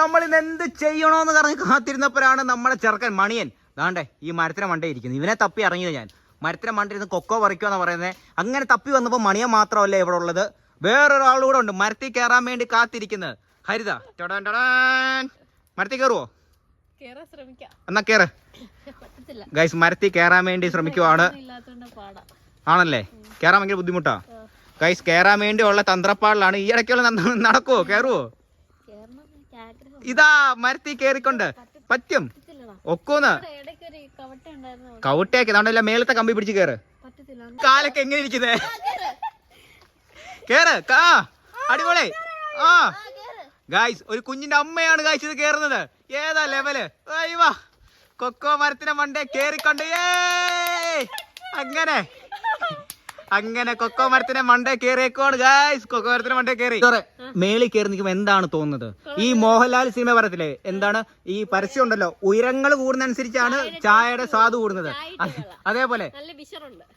നമ്മൾ ഇന്ന് എന്ത് ചെയ്യണോന്ന് പറഞ്ഞ് കാത്തിരുന്നപ്പോഴാണ് നമ്മുടെ ചെറുക്കൻ മണിയൻ. ദാണ്ടേ ഈ മരത്തിനെ മണ്ടേ ഇരിക്കുന്നു. ഇവനെ തപ്പി ഇറങ്ങിയത് ഞാൻ? മരത്തിനെ മണ്ടിരുന്ന് കൊക്കോ പറിക്കുമെന്ന് പറയുന്നത് അങ്ങനെ തപ്പി വന്നപ്പോൾ മണിയൻ മാത്രമല്ല ഇവിടെ ഉള്ളത്? വേറൊരാളും കൂടെ ഉണ്ട് മരത്തിൽ കയറാൻ വേണ്ടി കാത്തിരിക്കുന്നത്. ഹരിത ടൊടാൻ ടൊടാൻ. മരത്തിൽ കയറുവോ? എന്നാ കേറ്. ഗൈസ് മരത്തിൽ കയറാൻ വേണ്ടി ശ്രമിക്കുവാണ്. ആണല്ലേ? കയറാൻ ഭയങ്കര ബുദ്ധിമുട്ടാ. ഗൈസ് കയറാൻ വേണ്ടിയുള്ള തന്ത്രപ്പാടിലാണ് ഈ ഇടയ്ക്കുള്ള നടക്കുവോ? കയറുവോ? ഇതാ മരത്തിൽ കേറിക്കൊണ്ട്. പറ്റും. ഒക്കൂന്ന്. ഇവിടെ ഇടയ്ക്ക് ഒരു കവട്ട ഉണ്ടായിരുന്നു കൗട്ടേക്ക് അതുകൊണ്ടല്ല മേളത്തെ കമ്പി പിടിച്ച് കേറ്. കാലൊക്കെ എങ്ങനെ ഇരിക്കുന്നേ? കേറ്. കാ. അടിപൊളി. ആ. ഗായ്സ് ഒരു കുഞ്ഞിന്റെ അമ്മയാണ് ഗായ്സ് ഇത് കേറുന്നത്. ഏതാ ലെവൽ കൊക്കോ മരത്തിന്റെ മണ്ടേ കേറിക്കൊണ്ട്. ഏ അങ്ങനെ. അങ്ങനെ കൊക്കോ മരത്തിന്റെ മണ്ടേ കേറിയേക്കോണ് ഗായ്സ് കൊക്കോ മരത്തിന്റെ മണ്ടേ കേറി മേളിൽ കയറി നിൽക്കുമ്പോ എന്താണ് തോന്നുന്നത്? ഈ മോഹൻലാൽ സിനിമ പറയത്തില്ലേ എന്താണ്? ഈ പരസ്യം ഉണ്ടല്ലോ. ഉയരങ്ങൾ കൂടുന്നതനുസരിച്ചാണ് ചായയുടെ സ്വാദ് കൂടുന്നത്. അതേപോലെ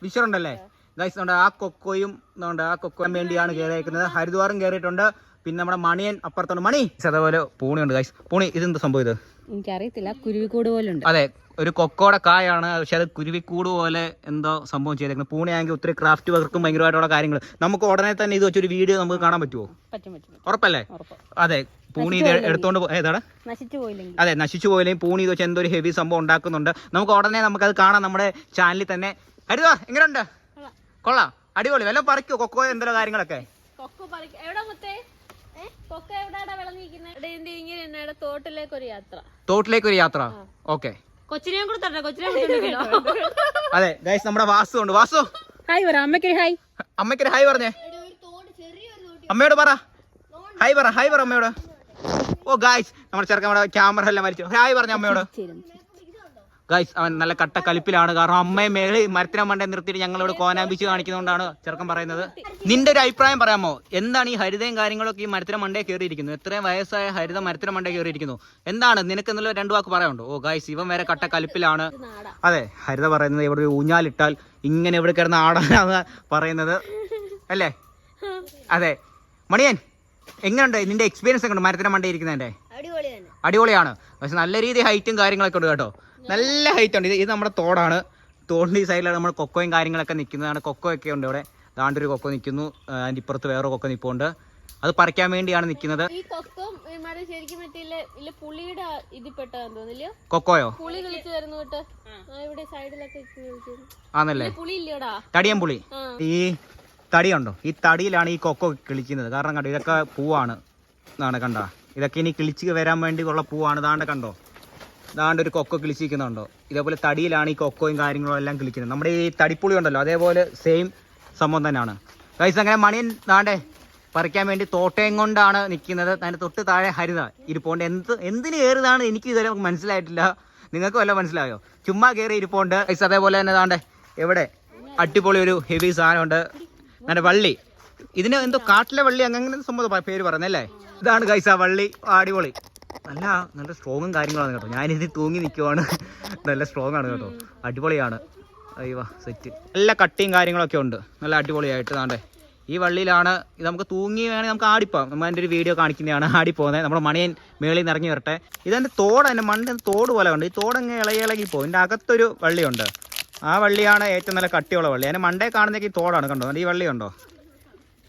വിഷറുണ്ടല്ലേ ഗൈസ് ഉണ്ട് ആ കൊക്കോയും ഉണ്ട് ആ കൊക്കോയും വേണ്ടിയാണ് കയറിയേക്കുന്നത്. ഹരിദ്വാറും കയറിയിട്ടുണ്ട്. പിന്നെ നമ്മുടെ മണിയൻ അപ്പുറത്തുണ്ട്. മണി. അതേപോലെ പൂണിയുണ്ട് ഗൈസ് പൂണി ഇതെന്ത് സംഭവം ഇത്? എനിക്കറിയത്തില്ല. കുരുവിക്കൂട് പോലെ ഉണ്ട് അതെ ഒരു കൊക്കോടെ കായാണ് പക്ഷെ അത് കുരുവിക്കൂട് പോലെ എന്തോ സംഭവം ചെയ്തേക്കുന്നത്. പൂണിയാണെങ്കിൽ ഒത്തിരി ക്രാഫ്റ്റ് വർക്കും ഭയങ്കരമായിട്ടുള്ള കാര്യങ്ങൾ നമുക്ക് ഉടനെ തന്നെ ഇത് വെച്ചൊരു വീഡിയോ നമുക്ക് കാണാൻ പറ്റുമോ പറ്റും പറ്റും ഉറപ്പല്ലേ? അതെ പൂണി ഇത് എടുത്തോണ്ട് ഏതാണ് അതെ നശിച്ചു പോയില്ലെങ്കിൽ പൂണി ഇത് വെച്ച് എന്തോ ഒരു ഹെവി സംഭവം ഉണ്ടാക്കുന്നുണ്ട്. നമുക്ക് ഉടനെ നമുക്ക് അത് കാണാം നമ്മുടെ ചാനലിൽ തന്നെ. ഹരിതാ എങ്ങനെയുണ്ട്? കൊള്ളാം. കൊള്ളാം അടിപൊളി. വല്ല പറിക്കോ? കൊക്കോ എന്തോ കാര്യങ്ങളൊക്കെ? കൊക്കോ പറിക്ക എവിടെ കൊക്ക എവിടെയാടാ എന്നയുടെ തോട്ടിലേക്ക് ഒരു യാത്ര. തോട്ടിലേക്ക് ഒരു യാത്ര ഓക്കെ. കൊച്ചിനെയും കൂടെ തരട്ടെ കൊച്ചിനെ അതെ ഗൈസ് നമ്മുടെ വാസു ഉണ്ട്. വാസു. ഹായ് പറ അമ്മയ്ക്കൊരു ഹായ് അമ്മയ്ക്കൊരു ഹായ് പറഞ്ഞേ. അമ്മയോട് പറ. ഹായ് പറ ഹായ് പറ അമ്മയോട്. ഓ ഗായ്സ് നമ്മുടെ ചെറുക്കൻ നമ്മുടെ ക്യാമറ എല്ലാം മരിച്ചു ഹായ് പറഞ്ഞ അമ്മയോട്. ഗായ്സ് അവൻ നല്ല കട്ട കലിപ്പിലാണ്. കാരണം അമ്മയെ മേളി മരത്തിനെ മണ്ടേ നിർത്തിയിട്ട് ഞങ്ങളോട് കോനാമ്പിച്ച് കാണിക്കുന്നതുകൊണ്ടാണ് ചെറുക്കൻ പറയുന്നത്. നിന്റെ ഒരു അഭിപ്രായം പറയാമോ? എന്താണ് ഈ ഹരിതയും കാര്യങ്ങളൊക്കെ ഈ മരത്തിനെ മണ്ടേ കയറിയിരിക്കുന്നു എത്രയും വയസ്സായ ഹരിത മരത്തിനെ മണ്ടേ കയറിയിരിക്കുന്നു. എന്താണ്? നിനക്ക് എന്നുള്ള രണ്ടു വാക്ക് പറയാനുണ്ടോ? ഓ ഗൈസ് ഇവൻ വരെ കട്ട കലിപ്പിലാണ്. അതെ ഹരിത പറയുന്നത് ഇവിടെ ഊഞ്ഞാലിട്ടാൽ ഇങ്ങനെ ഇവിടെ കിടന്ന് ആടാനാണ് പറയുന്നത്. അല്ലേ? അതെ. മണിയൻ എങ്ങനെയുണ്ട് നിന്റെ എക്സ്പീരിയൻസ് എങ്ങനെയുണ്ട് മരത്തിനെ മണ്ടേ ഇരിക്കുന്നതിന്റെ അടിപൊളിയാണ്. പക്ഷെ നല്ല രീതി ഹൈറ്റും കാര്യങ്ങളൊക്കെ ഉണ്ട് കേട്ടോ. നല്ല ഹൈറ്റ് ഉണ്ട്. ഇത് ഇത് നമ്മുടെ തോടാണ്. തോടിന്റെ ഈ സൈഡിലാണ് നമ്മൾ കൊക്കോയും കാര്യങ്ങളൊക്കെ നിൽക്കുന്നതാണ് കൊക്കോ ഒക്കെ ഉണ്ട് ഇവിടെ. ദാണ്ട് ഒരു കൊക്കോ നിൽക്കുന്നു. അതിന്റെ ഇപ്പുറത്ത് വേറെ കൊക്കോ നിൽപ്പുണ്ട് അത് പറിക്കാൻ വേണ്ടിയാണ് നിൽക്കുന്നത്. കൊക്കോയോ. ആണല്ലേ? തടിയം പുളി. ഈ തടിയുണ്ടോ? ഈ തടിയിലാണ് ഈ കൊക്കോ കിളിക്കുന്നത്. കാരണം കണ്ടോ ഇതൊക്കെ പൂവാണ്. എന്നാണ് കണ്ട? ഇതൊക്കെ ഇനി കിളിച്ച് വരാൻ വേണ്ടി ഉള്ള പൂവാണ്. ദാണ്ട് കണ്ടോ? ദാണ്ട് ഒരു കൊക്കോ കിളിച്ചിരിക്കുന്നുണ്ടോ? ഇതേപോലെ തടിയിലാണ് ഈ കൊക്കോയും കാര്യങ്ങളും എല്ലാം കിളിക്കുന്നത്. നമ്മുടെ ഈ തടിപ്പുളി ഉണ്ടല്ലോ അതേപോലെ സെയിം സംഭവം തന്നെയാണ്. കൈസ് അങ്ങനെ മണിയൻ ദാണ്ടേ പറിക്കാൻ വേണ്ടി തോട്ടയും കൊണ്ടാണ് നിൽക്കുന്നത്. അതിന്റെ തൊട്ട് താഴെ ഹരിത ഇരിപ്പോണ്ട്. എന്ത് എന്തിന് കയറിയതാണ് എനിക്ക് ഇതുവരെ മനസ്സിലായിട്ടില്ല. നിങ്ങൾക്ക് വല്ല മനസ്സിലായോ? ചുമ്മാ കയറി ഇരിപ്പുണ്ട്. കൈസ് അതേപോലെ തന്നെ ദാണ്ടേ എവിടെ? അടിപൊളി ഒരു ഹെവി സാധനമുണ്ട്. നല്ല വള്ളി. ഇതിന് എന്തോ കാട്ടിലെ വള്ളി അങ്ങനെ സംഭവം പേര് പറഞ്ഞല്ലേ ഇതാണ് കൈസ വള്ളി. അടിപൊളി. നല്ല നല്ല സ്ട്രോങ്ങും കാര്യങ്ങളാണ് കേട്ടോ. ഞാനിത് തൂങ്ങി നിൽക്കുവാണ് നല്ല സ്ട്രോങ് ആണ് കേട്ടോ. അടിപൊളിയാണ്. അയ്യോ സെറ്റ് നല്ല കട്ടിയും കാര്യങ്ങളൊക്കെ ഉണ്ട്. നല്ല അടിപൊളിയായിട്ട് നാണ്ടെ ഈ വള്ളിയിലാണ് ഇത് നമുക്ക് തൂങ്ങി വേണമെങ്കിൽ നമുക്ക് ആടിപ്പോവാം. നമ്മൾ ഒരു വീഡിയോ കാണിക്കുന്നതാണ്. ആടി പോകുന്നത് നമ്മുടെ മണിയൻ മേളിൽ നിന്ന് ഇറങ്ങി വരട്ടെ. ഇതെന്റെ തോട് എന്റെ മണ്ണിന്റെ തോട് പോലെ ഉണ്ട്. ഈ തോടങ്ങ് ഇളകി ഇളകി പോകും ഇതിന്റെ അകത്തൊരു വള്ളിയുണ്ട്. ആ വള്ളിയാണ് ഏറ്റവും നല്ല കട്ടിയുള്ള വള്ളി. അതിന്റെ മണ്ടേ കാണുന്നേക്ക് ഈ തോടാണ് കണ്ടോ? ഈ വള്ളി ഉണ്ടോ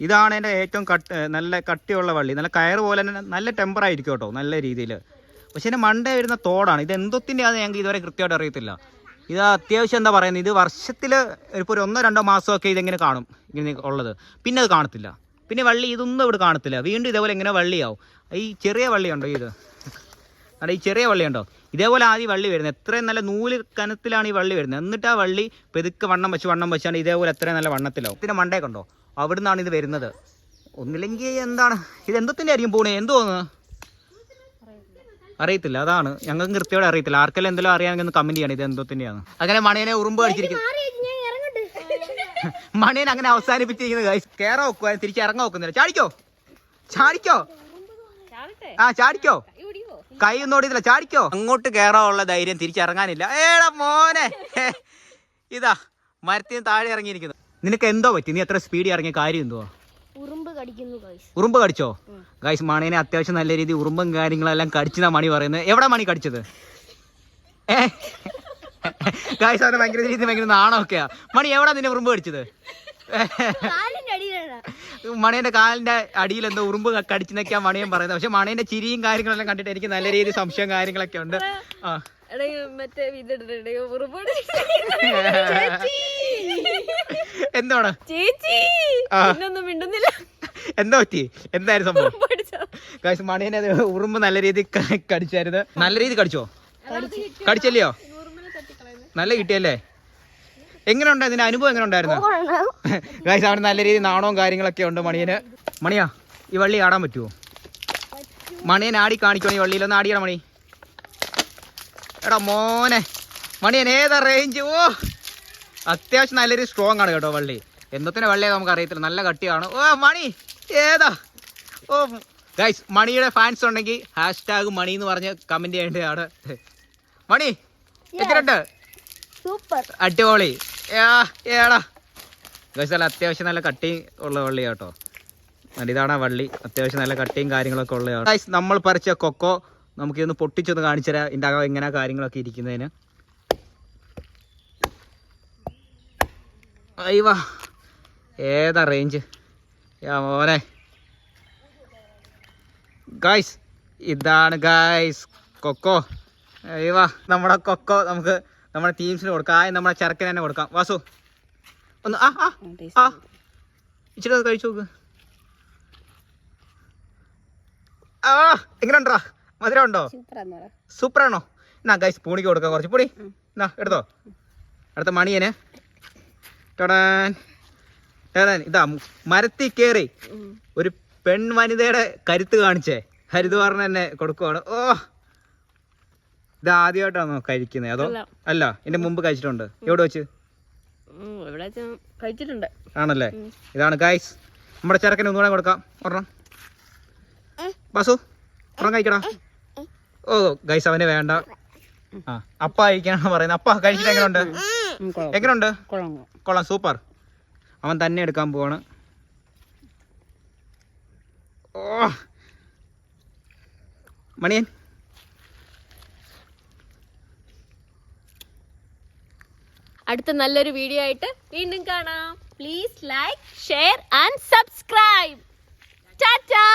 ഇതാണ് എന്റെ ഏറ്റവും കട്ട് നല്ല കട്ടിയുള്ള വള്ളി. നല്ല കയറ് പോലെ തന്നെ നല്ല ടെമ്പർ ആയിരിക്കും കേട്ടോ നല്ല രീതിയിൽ. പക്ഷേ എന്റെ മണ്ടേ വരുന്ന തോടാണ്. ഇത് എന്തോത്തിന്റെ അത് ഞങ്ങൾക്ക് ഇതുവരെ കൃത്യമായിട്ട് അറിയത്തില്ല. ഇത് അത്യാവശ്യം എന്താ പറയുന്നത്? ഇത് വർഷത്തിൽ ഇപ്പോൾ ഒരു ഒന്നോ രണ്ടോ മാസമൊക്കെ ഇതെങ്ങനെ കാണും ഇങ്ങനെ ഉള്ളത്. പിന്നെ അത് കാണത്തില്ല. പിന്നെ വള്ളി ഇതൊന്നും ഇവിടെ കാണത്തില്ല. വീണ്ടും ഇതേപോലെ ഇങ്ങനെ വള്ളിയാവും. ഈ ചെറിയ വള്ളിയുണ്ടോ ഇത്? അവിടെ ഈ ചെറിയ വള്ളി ഉണ്ടോ? ഇതേപോലെ ആദ്യം വള്ളി വരുന്നത്. എത്രയും നല്ല നൂൽ കനത്തിലാണ് ഈ വള്ളി വരുന്നത്. എന്നിട്ട് ആ വള്ളി പെതുക്കെ വണ്ണം വെച്ച് വണ്ണം വെച്ചാണ് ഇതേപോലെ എത്രയും നല്ല വണ്ണത്തിലാവും. ഇതിന്റെ മണ്ടേ കണ്ടോ അവിടുന്നാണ് ഇത് വരുന്നത്. ഒന്നില്ലെങ്കിൽ എന്താണ്? ഇത് എന്തത്തിന്റെ ആയിരിക്കും പോണേ? എന്ത് തോന്നുന്നത് അറിയത്തില്ല. അതാണ്. ഞങ്ങൾക്ക് കൃത്യമായിട്ട് അറിയത്തില്ല. ആർക്കെല്ലാം എന്തെങ്കിലും അറിയാമെങ്കിൽ ഒന്ന് കമന്റ് ചെയ്യണം. ഇത് എന്തോത്തിന്റെയാണ്. അങ്ങനെ മണിയനെ ഉറുമ്പ് അടിച്ചിരിക്കുന്നു മണിയൻ അങ്ങനെ അവസാനിപ്പിച്ചിരിക്കുന്നത് കയറാൻ നോക്കുക തിരിച്ച് ഇറങ്ങാൻ നോക്കുന്നില്ല ചാടിക്കോ? ചാടിക്കോ? ചാടട്ടെ. ആ ചാടിക്കോ? കൈ ഒന്നും ഓടിയതില്ല. ചാടിക്കോ? അങ്ങോട്ട് കയറാനുള്ള ധൈര്യം തിരിച്ചിറങ്ങാനില്ല. ഏടാ മോനെ. ഇതാ മരത്തിന് താഴെ ഇറങ്ങിയിരിക്കുന്നു. നിനക്ക് എന്തോ പറ്റി? നീ എത്ര സ്പീഡിൽ ഇറങ്ങിയ കാര്യം എന്തോ ഉറുമ്പ് കടിക്കുന്നു ഗൈസ് ഉറുമ്പ് കടിച്ചോ? ഗൈസ് മണിനെ അത്യാവശ്യം നല്ല രീതിയിൽ ഉറുമ്പും കാര്യങ്ങളെല്ലാം കടിച്ചെന്നാ മണി പറയുന്നത് എവിടെ മണി കടിച്ചത്? ഏ? ഗൈസ് അവന് ഭയങ്കര രീതി ഭയങ്കര നാണമൊക്കെയാ. മണി എവിടെ നിന്നെ ഉറുമ്പ് കടിച്ചത്? മണീന്റെ കാലിന്റെ അടിയിൽ എന്തോ ഉറുമ്പ് കടിച്ചെന്നൊക്കെയാ മണിയൻ പറയുന്നത്. പക്ഷെ മണീന്റെ ചിരിയും കാര്യങ്ങളെല്ലാം കണ്ടിട്ട് എനിക്ക് നല്ല രീതിയിൽ സംശയം കാര്യങ്ങളൊക്കെ ഉണ്ട്. ആ. മറ്റേ എന്താണ്? ചേച്ചി! മിണ്ടുന്നില്ല. എന്താ പറ്റി? എന്തായിരുന്നു സംഭവം? മണിയനെ ഉറുമ്പ് നല്ല രീതിയിൽ കടിച്ചായിരുന്നു. നല്ല രീതി കടിച്ചോ? കടിച്ചല്ലയോ? നല്ല കിട്ടിയല്ലേ? എങ്ങനെ ഉണ്ട് ഇതിന്റെ അനുഭവം എങ്ങനെ ഉണ്ടായിരുന്നു ഗൈസ് അവിടെ നല്ല രീതിയിൽ നാണവും കാര്യങ്ങളൊക്കെ ഉണ്ട് മണിയന്. മണിയാ ഈ വള്ളി ആടാൻ പറ്റുമോ മണിയൻ ആടി കാണിക്കണോ ഈ വള്ളിയിൽ. ഒന്ന് ആടിയാണ് മണി. എടാ മോനെ. മണിയൻ ഏതാ റേഞ്ച് ഓ അത്യാവശ്യം നല്ല രീതിയിൽ സ്ട്രോങ് ആണ് കേട്ടോ വള്ളി. എന്നത്തിന് വള്ളിയെ നമുക്ക് അറിയത്തില്ല. നല്ല കട്ടിയാണ്. ഓ മണി ഏതാ? ഓ ഗൈസ് മണിയുടെ ഫാൻസ് ഉണ്ടെങ്കിൽ ഹാഷ് ടാഗ് മണി എന്ന് പറഞ്ഞ് കമന്റ് ചെയ്യേണ്ടതാണ്. മണി എത്ര സൂപ്പർ അടിപൊളി. ഏടാ. നല്ല അത്യാവശ്യം നല്ല കട്ടിയും ഉള്ള വള്ളി കേട്ടോ. ഇതാണ് ആ വള്ളി. അത്യാവശ്യം നല്ല കട്ടിയും കാര്യങ്ങളൊക്കെ ഉള്ള നമ്മൾ പറിച്ച കൊക്കോ നമുക്ക് ഇതൊന്ന് പൊട്ടിച്ചൊന്ന് കാണിച്ചു തരാം. ഇതിന്റെ അകം എങ്ങനെ കാര്യങ്ങളൊക്കെ ഇരിക്കുന്നതിന്. അയ്യവാ ഏതാ റേഞ്ച് മോനെ. ഗായ്സ് ഇതാണ് ഗായ്സ് കൊക്കോ. അയ്യവാ നമ്മുടെ കൊക്കോ നമുക്ക് നമ്മുടെ ടീംസിന് കൊടുക്കാം. ആദ്യം നമ്മുടെ ചെറുക്കന് തന്നെ കൊടുക്കാം. വാസു ഒന്ന് ആ ആ ആ ഇച്ചിരി ഒന്ന് കഴിച്ചു നോക്ക്. ആ എങ്ങനെ ഉണ്ടോ മധുരം ഉണ്ടോ സൂപ്പർ ആണോ എന്നാ ഗൈസ് പൂണിക്ക് കൊടുക്കാം. കുറച്ച് പൂണി. എന്നാ എടുത്തോ? അടുത്ത മണിയന്. ടടാൻ. ടടാൻ. ഇതാ മരത്തി കയറി ഒരു പെൺ വനിതയുടെ കരുത്ത് കാണിച്ചേ. ഹരിദ്വാറിന് തന്നെ കൊടുക്കുവാണ്. ഓ ഇത് ആദ്യമായിട്ടാണോ കഴിക്കുന്നത്? അതോ അല്ല. ഇതിന്റെ മുമ്പ് കഴിച്ചിട്ടുണ്ട്. എവിടെ വെച്ച്? കഴിച്ചിട്ടുണ്ട്. ആണല്ലേ? ഇതാണ് ഗൈസ് നമ്മുടെ ചെറുക്കന് ഒന്നുകൂടെ കൊടുക്കാം. ഒരെണ്ണം. ബസു ഒരെണ്ണം കഴിക്കടാ. ഓ ഗൈസ് അവന് വേണ്ട. ആ അപ്പ കഴിക്കാനാണ് പറയുന്നത്. അപ്പ കഴിച്ചിട്ട് എങ്ങനെയുണ്ട്? എങ്ങനെയുണ്ട്? കൊള്ളാം. സൂപ്പർ അവൻ തന്നെ എടുക്കാൻ പോവാണ്. ഓ. മണിയൻ അടുത്ത നല്ലൊരു വീഡിയോ ആയിട്ട് വീണ്ടും കാണാം. Please like share and subscribe Tata